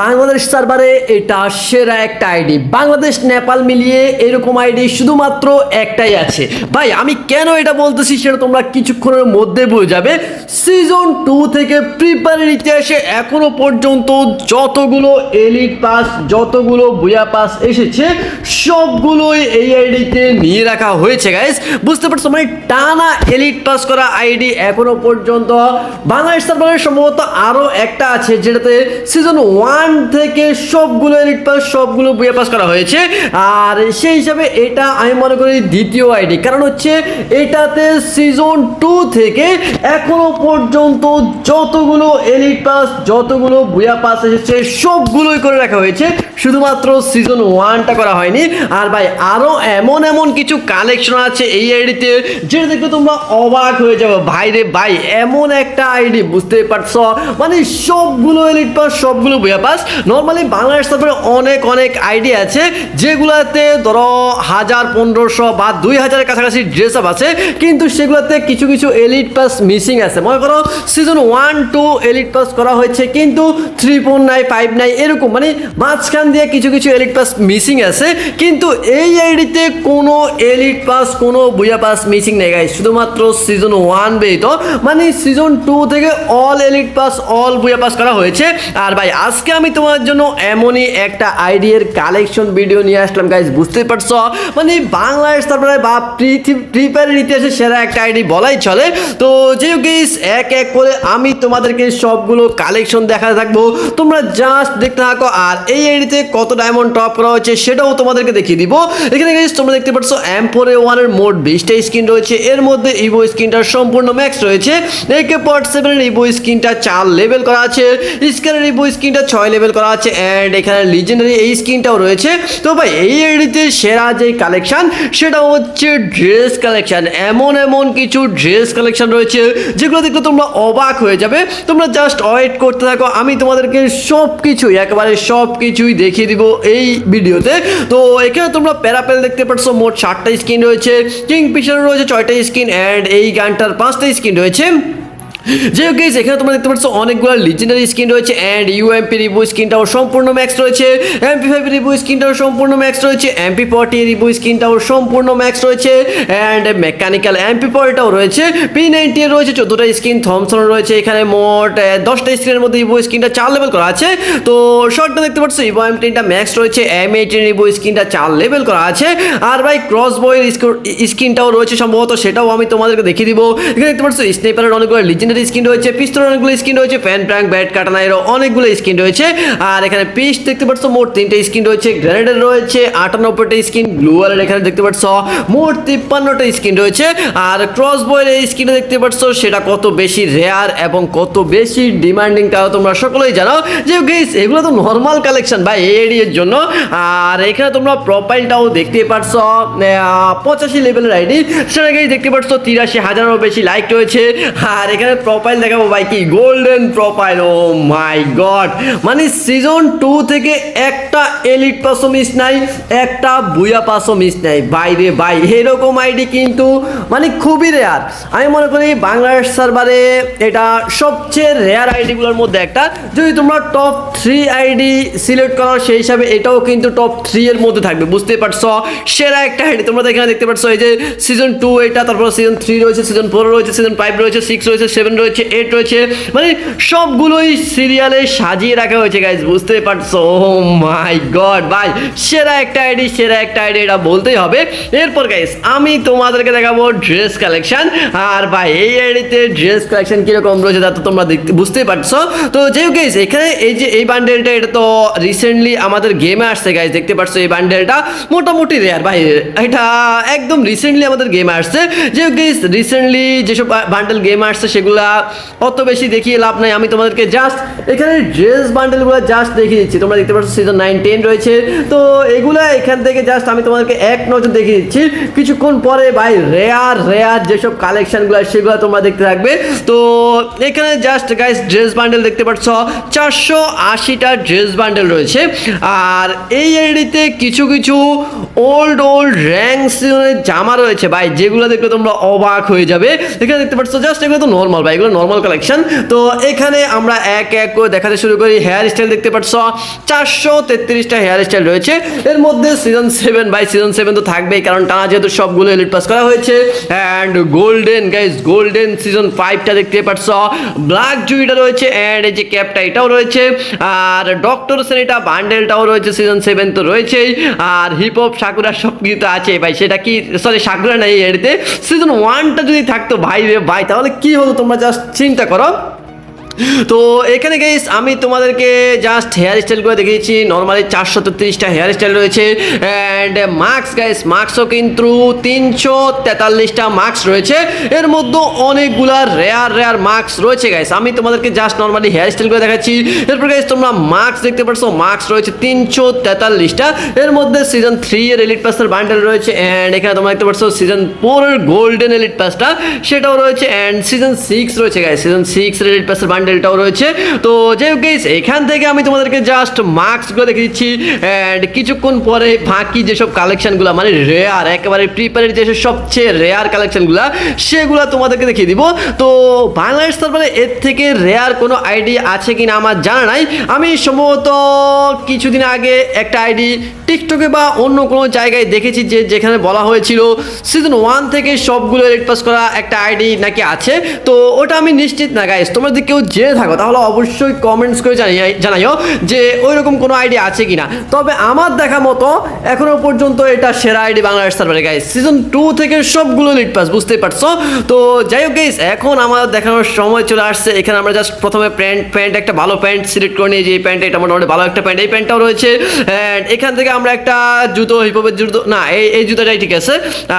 বাংলাদেশ সার্ভারে এটা সেরা একটা আইডি। বাংলাদেশ, নেপাল মিলিয়ে এরকম আইডি শুধুমাত্র একটাই আছে। ভাই, আমি কেন এটা বলতেছি সেটা তোমরা কিছুক্ষণের মধ্যে বুঝে যাবে। সিজন টু থেকে প্রিপারের ইতিহাসে এখনও পর্যন্ত যতগুলো এলিট পাস যতগুলো বুয়া পাস এসেছে, সবগুলোই এই আইডিতে নিয়ে রাখা হয়েছে গাইস বুঝতে পারছ? মানে টানা এলিট পাস করা আইডি এখনও পর্যন্ত বাংলাদেশ সার্ভারের সম্ভবত আরও একটা আছে, যেটাতে সিজন ওয়ান থেকে সবগুলো এলিট পাস সবগুলো বুয়া পাস করা হয়েছে। আর সেই হিসাবে এটা আমি মনে করি দ্বিতীয় আইডি কারণ হচ্ছে এটাতে সিজন টু থেকে এখনও পর্যন্ত যতগুলো এলিট পাস যতগুলো বুয়া পাস এসেছে, সবগুলোই করে রাখা হয়েছে। শুধুমাত্র সিজন ওয়ানটা করা হয়নি। আর ভাই আরও এমন এমন কিছু কালেকশন আছে এই আইডিতে যেটা দেখলে তোমরা অবাক হয়ে যাবে। ভাই রে ভাই, এমন একটা আইডি বুঝতে পারছ? মানে সবগুলো এলিট পাস সবগুলো বইয়া পাস নর্মালি বাংলাদেশ সার্ভারে অনেক অনেক আইডি আছে, যেগুলাতে ধরো হাজার, পনেরোশো বা দুই হাজারের কাছাকাছি ড্রেস আপ আছে, কিন্তু সেগুলোতে কিছু কিছু এলিট পাস মিসিং আছে। মনে করো season one two elite pass করা হয়েছে, কিন্তু থ্রি ফোর নাই ফাইভ নাই এরকম মানে মাঝখান দিয়ে কিছু কিছু এলিট পাস মিসিং আছে, কিন্তু এই আইডিতে কোনো এলিট পাস কোনো বুয়া পাস মিসিং নেই গাই শুধুমাত্র সিজন ওয়ান ব্যতীত মানে সিজন টু থেকে অল এলিট পাস অল বুয়া পাস করা হয়েছে। আর ভাই, আজকে আমি তোমার জন্য এমনই একটা আইডিয়ার কালেকশন ভিডিও নিয়ে আসলাম গাইজ বুঝতে পারছ? মানে বাংলাদেশ তারপরে বা পৃথিবী প্রিপেয়ারের ইতিহাসে সেরা একটা আইডি বলাই চলে। তো যে গেস এক এক করে আমি তোমাদেরকে সবগুলো কালেকশন দেখাতে থাকব। তোমরা জাস্ট দেখতে থাকো, আর এই আইডিতে কত ডায়মন্ড টপ করা হয়েছে সেটাও তোমাদেরকে দেখিয়ে দিব। এখানে গেস তোমরা দেখতে পাচ্ছ এম্পোরে ওয়ানের মোট বিশটা স্কিন রয়েছে। এর মধ্যে ইভো স্কিনটার সম্পূর্ণ ম্যাক্স রয়েছে। একে পট সেভেনের ইভো স্কিনটা চার লেভেল করা আছে। স্ক্যানের ইভো স্কিনটা ছয় লেভেল করা আছে অ্যান্ড এখানে লিজেন্ডারি এই স্কিনটাও রয়েছে। তো ভাই, এই আইডিতে সেরা যে কালেকশন সেটা হচ্ছে ড্রেস কালেকশন এমন এমন কিছু ড্রেস কালেকশন রয়েছে, যেগুলো দেখলে তোমরা অবাক হয়ে যাবে। তোমরা জাস্ট ওয়েট করতে থাকো, আমি তোমাদেরকে সব কিছুই একেবারে সব কিছুই দেখিয়ে দিব এই ভিডিওতে। তো এখানে তোমরা প্যারাপেল দেখতে পাচ্ছ মোট ষাটটা স্কিন রয়েছে। কিং পিছনে রয়েছে ছয়টা স্কিন অ্যান্ড এই গানটার পাঁচটা স্কিন রয়েছে। যে গেস এখানে তোমরা দেখতে পাচ্ছ অনেকগুলো লিজেন্ডারি স্কিন রয়েছে অ্যান্ড ইউএমপি রিভু স্কিনটাও সম্পূর্ণ ম্যাক্স রয়েছে। এমপি ফাইভ রিভু স্কিনটাও সম্পূর্ণ ম্যাক্স রয়েছে। এমপি ফর্টি রিভু স্কিনটাও সম্পূর্ণ ম্যাক্স রয়েছে। অ্যান্ড মেকানিক্যাল এমপি ফোরটাও রয়েছে। পি নাইনটি রয়েছে চোদ্দোটা স্কিন থমসন রয়েছে। এখানে মোট দশটা স্ক্রিনের মধ্যে ইভো স্কিনটা চার লেভেল করা আছে। তো শর্টটা দেখতে পাচ্ছ ইভো এম টেনটা ম্যাক্স রয়েছে। এম এইটিন ইভো স্কিনটা চার লেভেল করা আছে। আর ভাই ক্রস বয়ের স্কিনটাও রয়েছে সম্ভবত, সেটাও আমি তোমাদেরকে দেখিয়ে দিব। এখানে দেখতে পাচ্ছ স্নেপারের অনেকগুলো লিজেন্ডারি স্কিন রয়েছে, পিস্তলের অনেকগুলো স্কিন রয়েছে ফ্যান প্র্যাঙ্ক ব্যাট কাটানাইরও অনেকগুলো স্কিন রয়েছে। আর এখানে পিস দেখতে পাচ্ছ, মোট তিনটে স্কিন রয়েছে গ্রেনেডের রয়েছে, আটানব্বইটা স্কিন গ্লুয়ালের এখানে দেখতে পাচ্ছ, মোট তিপ্পান্নটা স্কিন রয়েছে। আর ক্রস বয়ের এই স্কিনে দেখতে পাচ্ছ, সেটা কত বেশি রেয়ার এবং কত বেশি ডিমান্ডিং তাও তোমরা সকলেই জানো। যে গেস এগুলো তো নর্মাল কালেকশন ভাই, এই এর জন্য। আর এখানে তোমরা প্রোফাইলটাও দেখতে পাচ্ছ পঁচাশি লেভেলের আইডি সেটা গেস দেখতে পাচ্ছ, তিরাশি, হাজারেরও বেশি লাইক রয়েছে। আর এখানে প্রোফাইল দেখাবো ভাই, কি golden profile oh my god মানে সিজন টু থেকে একটা এলিট পাসও মিস নাই, একটা বুয়া পাসও মিস নাই। বাইরে ভাই, এরকম আইডি কিন্তু মানে খুবই রেয়ার আমি মনে করি বাংলাদেশ সার্ভারে এটা সবচেয়ে রেয়ার আইডিগুলোর মধ্যে একটা। যদি তোমরা টপ থ্রি আইডি সিলেক্ট করো, সেই হিসাবে এটাও কিন্তু টপ থ্রি এর মধ্যে থাকবে বুঝতে পারছ? সেরা একটা আইডি তোমরা এখানে দেখতে পারছ, এই যে সিজন টু এটা, তারপর সিজন থ্রি রয়েছে সিজন ফোর রয়েছে সিজন ফাইভ রয়েছে সিক্স রয়েছে সেভেন রয়েছে এইট রয়েছে। মানে সবগুলোই সিরিয়ালে সাজিয়ে রাখা হয়েছে গাইজ বুঝতে পারছ? ও মাই গড ভাই, সেরা একটা আইডি সেরা একটা আইডি এটা বলতেই হবে। এরপর গাইজ আমি তোমাদেরকে দেখাবো ড্রেস কালেকশন আর ভাই, এই আইডিতে ড্রেস কালেকশন কীরকম রয়েছে, তা তো তোমরা দেখতে বুঝতেই পারছ। তো যেও গাইজ এখানে এই যে, এই বান্ডেলটা এটা তো রিসেন্টলি আমাদের গেমে আসছে গাইজ দেখতে পারছ এই বান্ডেলটা মোটামুটি রেয়ার ভাই, এটা একদম রিসেন্টলি আমাদের গেমে আসছে। যে গাইজ রিসেন্টলি যেসব বান্ডেল গেম আসছে, সেগুলা অত বেশি দেখিয়ে লাভ নাই, আমি তোমাদেরকে জাস্ট এখানে ড্রেস বান্ডেলগুলো জাস্ট দেখিয়ে দিচ্ছি। তোমরা দেখতে পাচ্ছ সিজন নাইন টেন রয়েছে। তো এগুলো এখান থেকে জাস্ট আমি তোমাদেরকে এক নজর দেখিয়ে দিচ্ছি। কিছুক্ষণ পরে ভাই রেয়ার রেয়ার যেসব কালেকশনগুলো সেগুলো তোমরা দেখতে থাকবে। তো এখানে জাস্ট গাইস ড্রেস বান্ডেল দেখতে পাচ্ছ। চারশো আশিটা ড্রেস বান্ডেল রয়েছে। আর এই আইডিতে কিছু কিছু ওল্ড ওল্ড র্যাঙ্ক সিজনের জামা রয়েছে। ভাই, যেগুলো দেখলে তোমরা অবাক হয়ে যাবে। এখানে দেখতে পাচ্ছ জাস্ট এগুলো তো নর্মাল ভাই, এগুলো নর্মাল কালেকশন তো এখানে আমরা এক এক করে দেখাতে শুরু করি। হেয়ার স্টাইল দেখতে পাচ্ছ। চারশো তেত্রিশটা হেয়ার স্টাইল রয়েছে। এর মধ্যে season seven by season seven তো থাকবেই। কারণ টানা যেহেতু সবগুলো এলিট পাস করা হয়েছে। And golden guys golden season ফাইভটা দেখতে পাচ্ছ। ব্ল্যাক জুইটা রয়েছে অ্যান্ড এই যে ক্যাপটা এটাও রয়েছে। আর ডক্টর শ্রেণীটা বান্ডেলটাও রয়েছে সিজন সেভেন তো রয়েছেই। আর হিপ হপ সাকুরা সব কিছু তো আছে ভাই। সেটা কি সরি সাকুরা নেই এড়িতে। সিজন ওয়ানটা যদি থাকতো, ভাই রে ভাই, তাহলে কি হতো তোমরা জাস্ট চিন্তা করো। তো এখানে গাইস আমি তোমাদেরকে জাস্ট হেয়ার স্টাইল করে দেখিয়েছি নর্মালি চারশো তেত্রিশটা হেয়ার স্টাইল রয়েছে। অ্যান্ড মার্কস গাইস মার্কসও কিন্তু তিনশো তেতাল্লিশটা মার্কস রয়েছে। এর মধ্যে অনেকগুলা রেয়ার রেয়ার মার্কস রয়েছে গাইস আমি তোমাদেরকে জাস্ট নর্মালি হেয়ার স্টাইল করে দেখাচ্ছি। এরপর গাইস তোমরা মার্কস দেখতে পাচ্ছ মার্কস রয়েছে তিনশো তেতাল্লিশটা। এর মধ্যে সিজন থ্রি এর এলিট পাসের বান্ডেল রয়েছে। অ্যান্ড এখানে তোমরা দেখতে পাচ্ছ সিজন ফোর এর গোল্ডেন এলিট পাসটা সেটাও রয়েছে। অ্যান্ড সিজন সিক্স রয়েছে গাইস সিজন সিক্স এর এলিট পাসের বান্ডেলটাও রয়েছে। তো যাই হোক গাইস এখান থেকে আমি তোমাদেরকে জাস্ট মার্কসগুলো দেখে দিচ্ছি অ্যান্ড কিছুক্ষণ পরে বাকি যেসব কালেকশনগুলো মানে রেয়ার একেবারে প্রিপারের যেসব সবচেয়ে রেয়ার কালেকশনগুলো সেগুলো তোমাদেরকে দেখিয়ে দিব। তো বাংলাদেশ সার্ভারে এর থেকে রেয়ার কোনো আইডি আছে কি না আমার জানা নাই। আমি সম্ভবত কিছুদিন আগে একটা আইডি টিকটকে বা অন্য কোনো জায়গায় দেখেছি যে যেখানে বলা হয়েছিল সিজন ওয়ান থেকে সবগুলো রেড পাস করা একটা আইডি নাকি আছে। তো ওটা আমি নিশ্চিত না গাইস যদি কেউ জেনে থাকো, তাহলে অবশ্যই কমেন্টস করে জানিয়ে, জানাইও যে ওই রকম কোনো আইডিয়া আছে কিনা। তবে আমার দেখা মতো এখনও পর্যন্ত এটা সেরা আইডি বাংলাদেশ সার্ভারে গাইস সিজন টু থেকে সবগুলো লিড পাস বুঝতেই পারছ? তো যাই হোক গাইস এখন আমার দেখানোর সময় চলে আসছে। এখানে আমরা জাস্ট প্রথমে প্যান্ট প্যান্ট একটা ভালো প্যান্ট সিলেক্ট করে নিয়ে যে এই প্যান্ট এটা মোটামুটি ভালো একটা প্যান্ট। এই প্যান্টটাও রয়েছে। অ্যান্ড এখান থেকে আমরা একটা জুতো হিপহপের জুতো, না, এই এই জুতোটাই ঠিক আছে।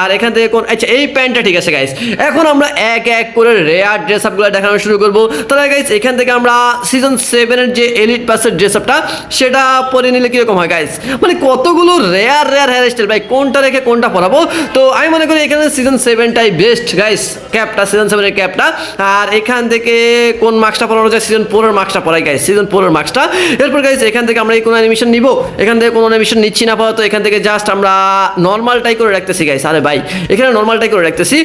আর এখান থেকে কোন আচ্ছা এই প্যান্টটা ঠিক আছে গাইস এখন আমরা এক এক করে রেয়ার ড্রেস আপগুলো দেখানো শুরু করব। তাহলে গাইস এখান থেকে আমরা সিজন সেভেনের যে এলিট পাসের ড্রেস সেটা পরে নিলে কীরকম হয় গাইস মানে কতগুলো রেয়ার রেয়ার হেয়ার স্টাইল ভাই, কোনটা রেখে কোনটা পরাবো তো আমি মনে করি এখানে সিজন সেভেনটাই বেস্ট গাইস ক্যাপটা সিজন সেভেনের ক্যাপটা আর এখান থেকে কোন মার্কসটা পরানো যায় সিজন ফোরের মার্কসটা পরাই গাইস সিজন ফোরের মার্কসটা এরপর গাইস এখান থেকে আমরা এই কোনো অ্যানিমেশন নিব? এখান থেকে কোনো অ্যানিমেশন নিচ্ছি না পাওয়া তো এখান থেকে জাস্ট আমরা নর্মালটাই করে রাখতেছি গাইস আরে ভাই, এখানে নর্মালটাই করে রাখতেছি।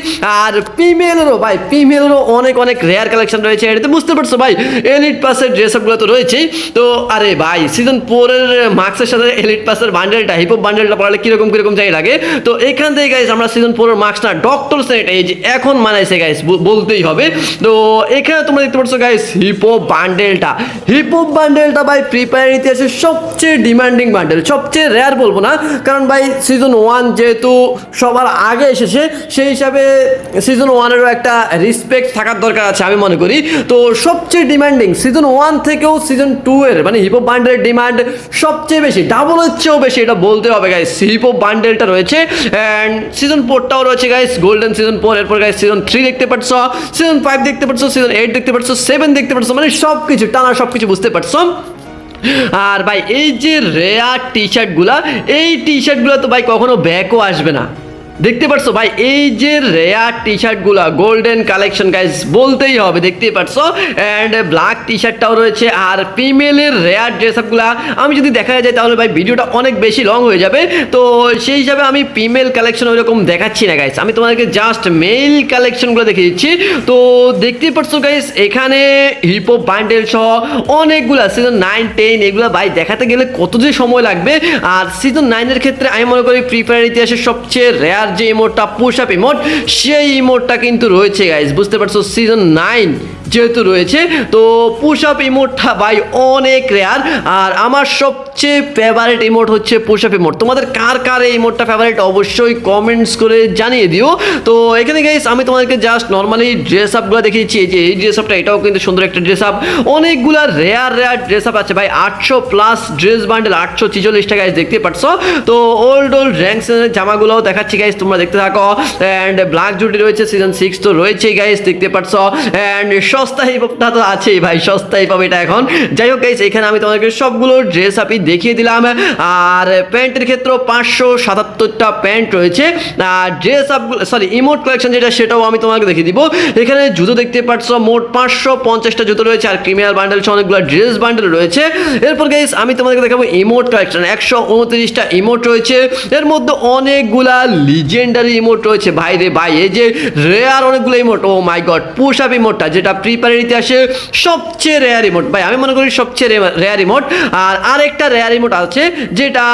আর ফিমেলেরও ভাই ফিমেলেরও অনেক অনেক রেয়ার কালেকশন রয়েছে এটাতে বুঝতে পারছ ভাই এলিট পাসের ড্রেস আপগুলো তো রয়েছেই। তো, আরে ভাই সিজন ফোরের মার্কসের সাথে এলিট পাসের বান্ডেলটা হিপহপ বান্ডেলটা পড়ালে কীরকম কীরকম যাই লাগে। তো, এখান থেকে গাইস আমরা সিজন ফোরের মার্কসটা ডক্টর সেট এই যে এখন মানাইছে গাইস বলতেই হবে। তো, এখানে তোমরা দেখতে পাচ্ছ গাইস হিপহপ বান্ডেলটা হিপহপ বান্ডেলটা ভাই ফ্রি ইতিহাসের সবচেয়ে ডিমান্ডিং বান্ডেল সবচেয়ে রেয়ার বলব না। কারণ ভাই সিজন ওয়ান যেহেতু সবার আগে এসেছে, সেই হিসাবে সিজন ওয়ানেরও একটা রেসপেক্ট থাকার দরকার আছে আমি মনে করি। তো সবচেয়ে ডিমান্ডিং সিজন ওয়ান থেকেও সিজন টু এর মানে হিপো বান্ডেলের ডিমান্ড সবচেয়ে বেশি ডাবলের চেয়েও বেশি, এটা বলতে হবে গাইস হিপো বান্ডেলটা রয়েছে অ্যান্ড সিজন ফোরটাও রয়েছে গাইস গোল্ডেন সিজন ফোর এরপর গাইস সিজন থ্রি দেখতে পাচ্ছ সিজন ফাইভ দেখতে পাচ্ছ সিজন এইট দেখতে পাচ্ছ সেভেন দেখতে পাচ্ছ মানে সব কিছু টানা সব কিছু বুঝতে পারছ। আর ভাই, এই যে রেয়ার টি শার্টগুলা এই টি শার্টগুলো তো ভাই কখনো ব্যাকও আসবে না। দেখতে পারছ? ভাই, এই যে রেয়ার টি শার্টগুলো গোল্ডেন কালেকশন গাইজ বলতেই হবে, দেখতেই পারছ? অ্যান্ড ব্ল্যাক টি শার্টটাও রয়েছে, আর ফিমেলের রেয়ার ড্রেস আমি যদি দেখা যায় তাহলে ভাই, ভিডিওটা অনেক বেশি লং হয়ে যাবে। তো সেই হিসাবে আমি ফিমেল কালেকশন ওইরকম দেখাচ্ছি না গাইস আমি তোমাদেরকে জাস্ট মেল কালেকশনগুলো দেখিয়ে দিচ্ছি। তো দেখতেই পারছ গাইস এখানে হিপো বান্ডেল সহ অনেকগুলো সিজন নাইন টেন এগুলো ভাই, দেখাতে গেলে কত যে সময় লাগবে। আর সিজন নাইনের ক্ষেত্রে আমি মনে করি ফ্রি ফায়ার ইতিহাসের সবচেয়ে রেয়ার যে ইমোটটা পুশ আপ ইমোট সেই ইমোটটা কিন্তু রয়েছে গাইজ বুঝতে পারছ? সিজন নাইন যেহেতু রয়েছে, তো পুশ আপ ইমোটটা ভাই অনেক রেয়ার আর আমার সবচেয়ে ফেভারিট ইমোট হচ্ছে পুশ আপ ইমোট তোমাদের কার কার এই ইমোটটা ফেভারিট অবশ্যই কমেন্টস করে জানিয়ে দিও। তো এখানে গাইস আমি তোমাদেরকে জাস্ট নর্মালি ড্রেস আপগুলো দেখিয়েছি। এই যে, এই ড্রেস আপটা এটাও কিন্তু সুন্দর একটা ড্রেস আপ অনেকগুলো রেয়ার রেয়ার ড্রেস আপ আছে ভাই। আটশো প্লাস ড্রেস বান্ডেল আটশো ছিচল্লিশটা গাইস দেখতে পাচ্ছ। তো ওল্ড ওল্ড র্যাঙ্কস জামাগুলোও দেখাচ্ছি গাইস তোমরা দেখতে থাকো। অ্যান্ড ব্ল্যাক জুটি রয়েছে সিজন সিক্স তো রয়েছেই গাইস দেখতে পাচ্ছ। অ্যান্ড সস্তা হিপ হপটা তো আছেই ভাই সস্তা হিপ এটা এখন। যাই হোক গাইস এখানে আমি তোমাদেরকে সবগুলো ড্রেস আপই দেখিয়ে দিলাম। আর প্যান্টের ক্ষেত্রে পাঁচশো সাতাত্তরটা প্যান্ট রয়েছে। আর ড্রেস আপগুলো সরি ইমোট কালেকশন যেটা, সেটাও আমি তোমাকে দেখিয়ে দিব। এখানে জুতো দেখতে পাচ্ছ, মোট পাঁচশো পঞ্চাশটা জুতো রয়েছে, আর ক্রিমিনাল বান্ডেল অনেকগুলো ড্রেস বান্ডেল রয়েছে। এরপর গাইস আমি তোমাদেরকে দেখাবো ইমোট কালেকশন একশো উনত্রিশটা ইমোট রয়েছে। এর মধ্যে অনেকগুলা লিজেন্ডারি ইমোট রয়েছে। ভাই রে ভাই, এই যে রেয়ার অনেকগুলো emote oh my god push up ইমোটটা যেটা প্রিপারের ইতিহাসে সবচেয়ে রেয়ার ইমোট ভাই, আমি মনে করি সবচেয়ে রেয়ার ইমোট আর আরেকটা রেয়ার রিমোট আছে, যেটা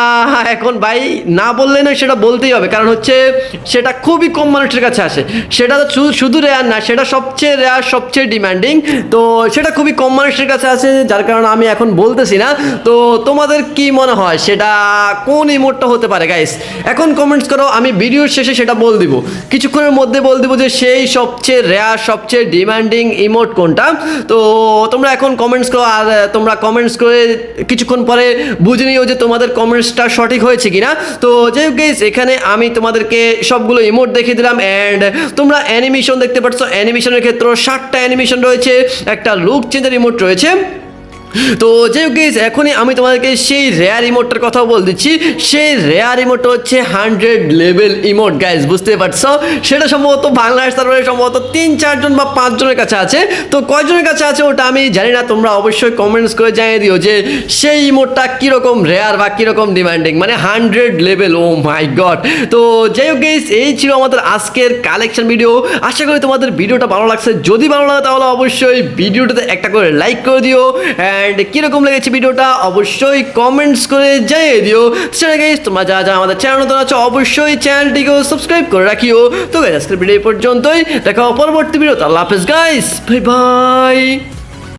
এখন ভাই না বললে না সেটা বলতেই হবে। কারণ হচ্ছে সেটা খুবই কম মানুষের কাছে আসে। সেটা তো শুধু রেয়ার না, সেটা সবচেয়ে রেয়ার সবচেয়ে ডিমান্ডিং তো সেটা খুবই কম মানুষের কাছে আছে যার কারণে আমি এখন বলতেছি না। তো তোমাদের কি মনে হয়, সেটা কোন ইমোটটা হতে পারে গাইস এখন কমেন্টস করো, আমি ভিডিওর শেষে সেটা বল দিব। কিছুক্ষণের মধ্যে বল দিব যে সেই সবচেয়ে রেয়ার সবচেয়ে ডিমান্ডিং ইমোট কোনটা? তো তোমরা এখন কমেন্টস করো, আর তোমরা কমেন্টস করে কিছুক্ষণ পরে বুঝে নিও যে তোমাদের কমেন্টসটা সঠিক হয়েছে কি না তো যাই হোক গাইস এখানে আমি তোমাদেরকে সবগুলো ইমোট দেখিয়ে দিলাম অ্যান্ড তোমরা অ্যানিমেশন দেখতে পাচ্ছ অ্যানিমেশনের ক্ষেত্রে ষাটটা অ্যানিমেশন রয়েছে, একটা লুক চেঞ্জের ইমোট রয়েছে। তো হোক guys, এখনই আমি তোমাদেরকে সেই রেয়ার ইমোটটার কথা বল দিচ্ছি। সেই রেয়ার ইমোট হচ্ছে হান্ড্রেড লেভেল ইমোট গাইজ বুঝতে পারছ? সেটা সম্ভবত বাংলাদেশ সার্ভারে সম্ভবত তিন চারজন বা পাঁচজনের কাছে আছে। তো কয়জনের কাছে আছে ওটা আমি জানি না তোমরা অবশ্যই কমেন্টস করে জানিয়ে দিও যে সেই ইমোটটা কীরকম রেয়ার বা কীরকম ডিমান্ডিং মানে hundred level oh my god তো যাই হোক guys, এই ছিল আমাদের আজকের কালেকশন ভিডিও আশা করি তোমাদের ভিডিওটা ভালো লাগছে। যদি ভালো লাগে তাহলে অবশ্যই ভিডিওটাতে একটা করে লাইক করে দিও। অ্যান্ড কীরকম লেগেছে ভিডিওটা অবশ্যই কমেন্টস করে জানিয়ে দিও। সেটা গাইজ তোমরা যা যা আমাদের চ্যানেল নতুন আছো, অবশ্যই চ্যানেলটিকেও সাবস্ক্রাইব করে রাখিও। তো গাইজ আজকের ভিডিও পর্যন্তই। দেখা পরবর্তী ভিডিও আল্লাহ হাফেজ গাইস বাই বাই